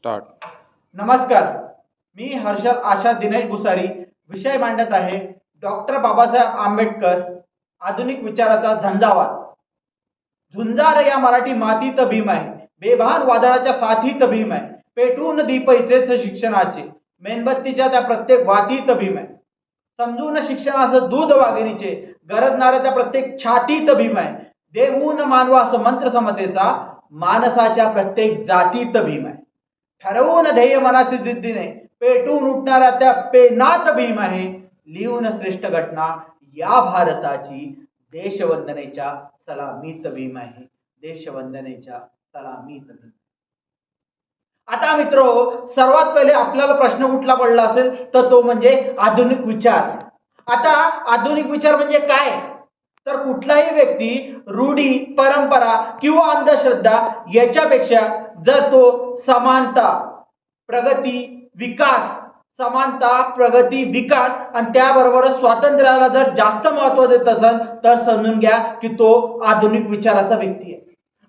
Start नमस्कार मी हर्षल आशा दिनेश भुसारी विषय मांडत आहे डॉक्टर बाबासाहेब आंबेडकर आधुनिक विचाराचा झंझावात. झुंजार या मराठी मातीत भीम आहे बेभान वादळाच्या साथीत भीम आहे पेटून दीप इथेच शिक्षणाचे मेणबत्तीच्या त्या प्रत्येक वातीत भीम आहे. समजून शिक्षणाचं दूध वागिरीचे गरजणाऱ्या त्या प्रत्येक छातीत भीम आहे देऊन मानवा असं मंत्र समतेचा मानसाच्या प्रत्येक जातीत भीम आहे. ठरवून ध्येय मनाची जिद्दीने पेटून उठणाऱ्या त्या पेनात भीम आहे लिहून श्रेष्ठ घटना या भारताची देशवंदनेच्या सलामीत भीम आहे देशवंदनेच्या सलामीत भीम आता मित्र सर्वात पहिले आपल्याला प्रश्न कुठला पडला असेल तर तो म्हणजे आधुनिक विचार. आता आधुनिक विचार म्हणजे काय? तर कुठलाही व्यक्ती रूढी परंपरा किंवा अंधश्रद्धा याच्यापेक्षा जर तो समानता प्रगती विकास समानता प्रगती विकास आणि त्याबरोबरच स्वातंत्र्याला जर जास्त महत्त्व देत असेल तर समजून घ्या की तो आधुनिक विचाराचा व्यक्ती आहे.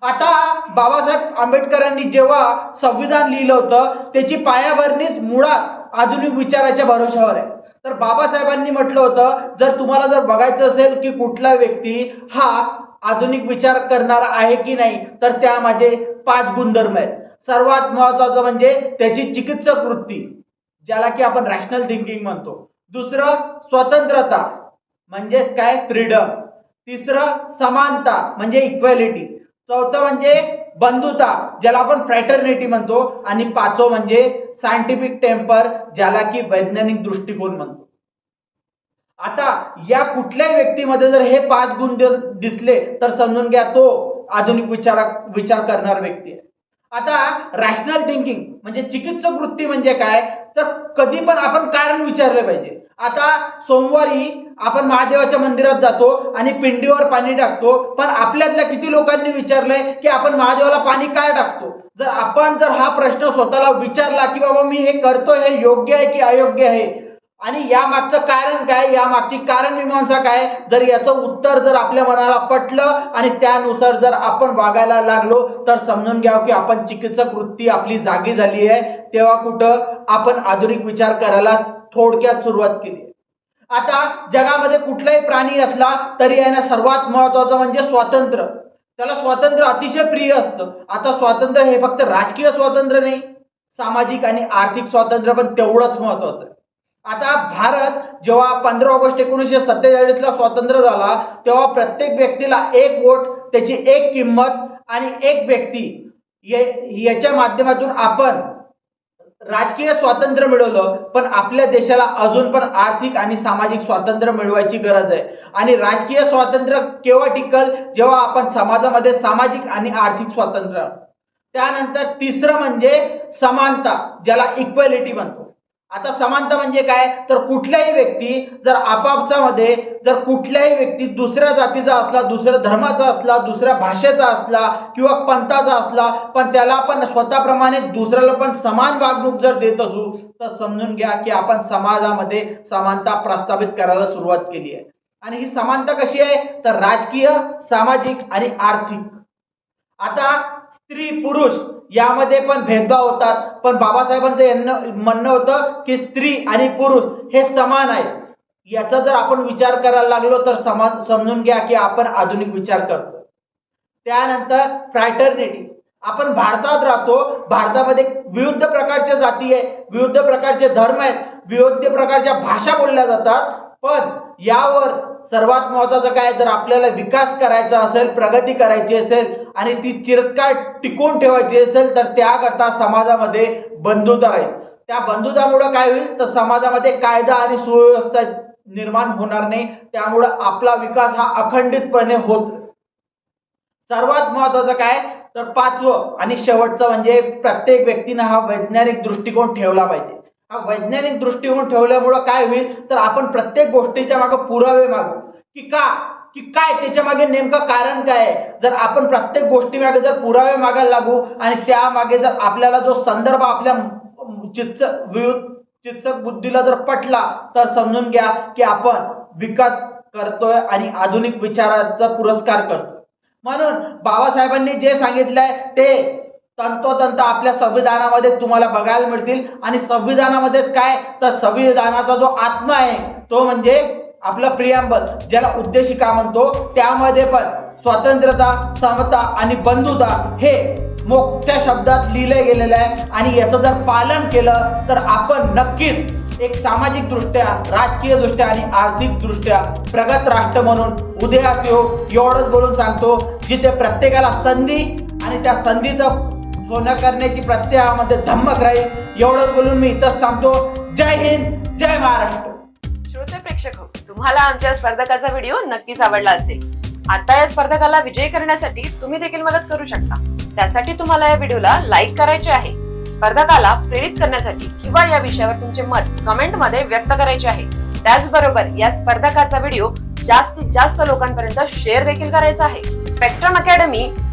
आता बाबासाहेब आंबेडकरांनी जेव्हा संविधान लिहिलं होतं त्याची पायाभरणीच मुळात आधुनिक विचाराच्या भरोशावर आहे. तर बाबासाहेबांनी म्हटलं होतं जर तुम्हाला जर बघायचं असेल की कुठला व्यक्ती हा आधुनिक विचार करणारा आहे की नाही तर त्या माझे पाच गुणधर्म आहेत. सर्वात महत्वाचं म्हणजे त्याची चिकित्सक वृत्ती ज्याला की आपण रॅशनल थिंकिंग म्हणतो. दुसरं स्वतंत्रता म्हणजेच काय? फ्रीडम तिसरं समानता म्हणजे इक्वॅलिटी चौथं म्हणजे बंधुता ज्याला आपण फ्रॅटर्निटी म्हणतो. आणि पाचवं म्हणजे सायंटिफिक टेम्पर ज्याला की वैज्ञानिक दृष्टिकोन म्हणतो. आता या कुठल्याही व्यक्तीमध्ये जर हे पाच गुण जर दिसले तर समजून घ्या तो आधुनिक विचार विचार करणार व्यक्ती आहे. आता रॅशनल थिंकिंग म्हणजे चिकित्सक वृत्ती म्हणजे काय? तर कधी पण आपण कारण विचारले पाहिजे. आता सोमवारी आपण महादेवाच्या मंदिरात जातो आणि पिंडीवर पाणी टाकतो पण आपल्यातल्या किती लोकांनी विचारलंय की आपण महादेवाला पाणी काय टाकतो? जर आपण जर हा प्रश्न स्वतःला विचारला की बाबा मी हे करतो हे योग्य आहे की अयोग्य आहे? आणि या मागचं कारण काय? या मागची कारण मीमांसा काय? जर याचं उत्तर जर आपल्या मनाला पटलं आणि त्यानुसार जर आपण वागायला लागलो तर समजून घ्यावं की आपण चिकित्सक वृत्ती आपली जागी झाली आहे. तेव्हा कुठं? आपण आधुनिक विचार करायला थोडक्यात सुरुवात केली. आता जगामध्ये कुठलाही प्राणी असला तरी आहे ना सर्वात महत्वाचं म्हणजे स्वातंत्र्य. त्याला स्वातंत्र्य अतिशय प्रिय असतं. आता स्वातंत्र्य हे फक्त राजकीय स्वातंत्र्य नाही. सामाजिक आणि आर्थिक स्वातंत्र्य पण तेवढंच महत्वाचं आहे. आता भारत जेव्हा पंधरा ऑगस्ट एकोणीसशे सत्तेचाळीसला स्वातंत्र्य झाला तेव्हा प्रत्येक व्यक्तीला एक वोट त्याची एक किंमत आणि एक व्यक्ती याच्या माध्यमातून आपण राजकीय स्वातंत्र्य मिळवलं पण आपल्या देशाला अजून पण आर्थिक आणि सामाजिक स्वातंत्र्य मिळवायची गरज आहे. आणि राजकीय स्वातंत्र्य केव्हा टिकल? जेव्हा आपण समाजामध्ये सामाजिक आणि आर्थिक स्वातंत्र्य. त्यानंतर तिसरं म्हणजे समानता ज्याला इक्वॅलिटी म्हणतो. आता समानता म्हणजे काय? तर कुठल्याही व्यक्ती जर आपापसामध्ये जर कुठल्याही व्यक्ती दुसऱ्या जातीचा असला दुसऱ्या धर्माचा असला दुसऱ्या भाषेचा असला किंवा पंथाचा असला पण त्याला आपण स्वतःप्रमाणे दुसऱ्याला पण समान वागणूक जर देत असू तर समजून घ्या की आपण समाजामध्ये समानता प्रस्थापित करायला सुरुवात केली आहे. आणि ही समानता कशी आहे? तर राजकीय सामाजिक आणि आर्थिक. आता स्त्री पुरुष यामध्ये पण भेदभाव होतात. पण बाबासाहेबांचं यांना म्हणणं होतं की स्त्री आणि पुरुष हे समान आहेत. याचा जर आपण विचार करायला लागलो तर समान समजून घ्या की आपण आधुनिक विचार करतो त्यानंतर फ्रॅटर्निटी आपण भारतात राहतो भारतामध्ये विविध प्रकारच्या जाती आहे विविध प्रकारचे धर्म आहेत विविध प्रकारच्या भाषा बोलल्या जातात. पण यावर सर्वात महत्वाचं काय जर आपल्याला विकास करायचा असेल प्रगती करायची असेल आणि ती चिरकाळ टिकवून ठेवायची असेल तर त्याकरता समाजामध्ये बंधुता राहील. त्या बंधुतामुळं काय होईल? तर समाजामध्ये कायदा आणि सुव्यवस्था निर्माण होणार नाही. त्यामुळं आपला विकास हा अखंडितपणे होत सर्वात महत्वाचं काय? तर पाचवं आणि शेवटचं म्हणजे प्रत्येक व्यक्तीनं हा वैज्ञानिक दृष्टिकोन ठेवला पाहिजे. वैज्ञानिक दृष्टिकोन ठेवल्यामुळं काय होईल? तर आपण प्रत्येक गोष्टीच्या मागे पुरावे मागू. की का? की काय? त्याच्यामागे नेमकं कारण काय आहे? जर आपण प्रत्येक गोष्टी मागे जर पुरावे मागायला लागू आणि त्यामागे जर आपल्याला जो संदर्भ आपल्या चित्त चित्तक बुद्धीला जर पटला तर समजून घ्या की आपण विकास करतोय आणि आधुनिक विचाराचा पुरस्कार करतो म्हणून बाबासाहेबांनी जे सांगितलंय ते तंतोतंत आपल्या संविधानामध्ये तुम्हाला बघायला मिळतील. आणि संविधानामध्येच काय? तर संविधानाचा जो आत्मा आहे तो म्हणजे आपलं प्रियांबल ज्याला उद्देशिका म्हणतो. त्यामध्ये पण स्वतंत्रता समता आणि बंधुता हे मोठ्या शब्दात लिहिले गेलेलं आहे. आणि याचं जर पालन केलं तर आपण नक्कीच एक सामाजिक दृष्ट्या राजकीय दृष्ट्या आणि आर्थिक दृष्ट्या प्रगत राष्ट्र म्हणून उदयात येऊ. एवढंच बोलून सांगतो जिथे प्रत्येकाला संधी आणि त्या संधीचं सोनं करण्याची प्रत्ययामध्ये धम्मक राहील एवढंच बोलून मी इथंच थांबतो. जय हिंद जय महाराष्ट्र. श्रोते प्रेक्षक हो, तुम्हाला आमच्या स्पर्धकाचा व्हिडिओ नक्कीच आवडला असेल. आता या स्पर्धकाला विजयी करण्यासाठी तुम्ही देखील मदत करू शकता. त्यासाठी तुम्हाला या व्हिडिओला लाईक करायचे आहे. स्पर्धकाला प्रेरित करण्यासाठी किंवा या विषयावर तुमचे मत कमेंटमध्ये व्यक्त करायचे आहे. त्याचबरोबर या स्पर्धकाचा व्हिडिओ जास्तीत जास्त लोकांपर्यंत शेअर देखील करायचा आहे. Spectrum academy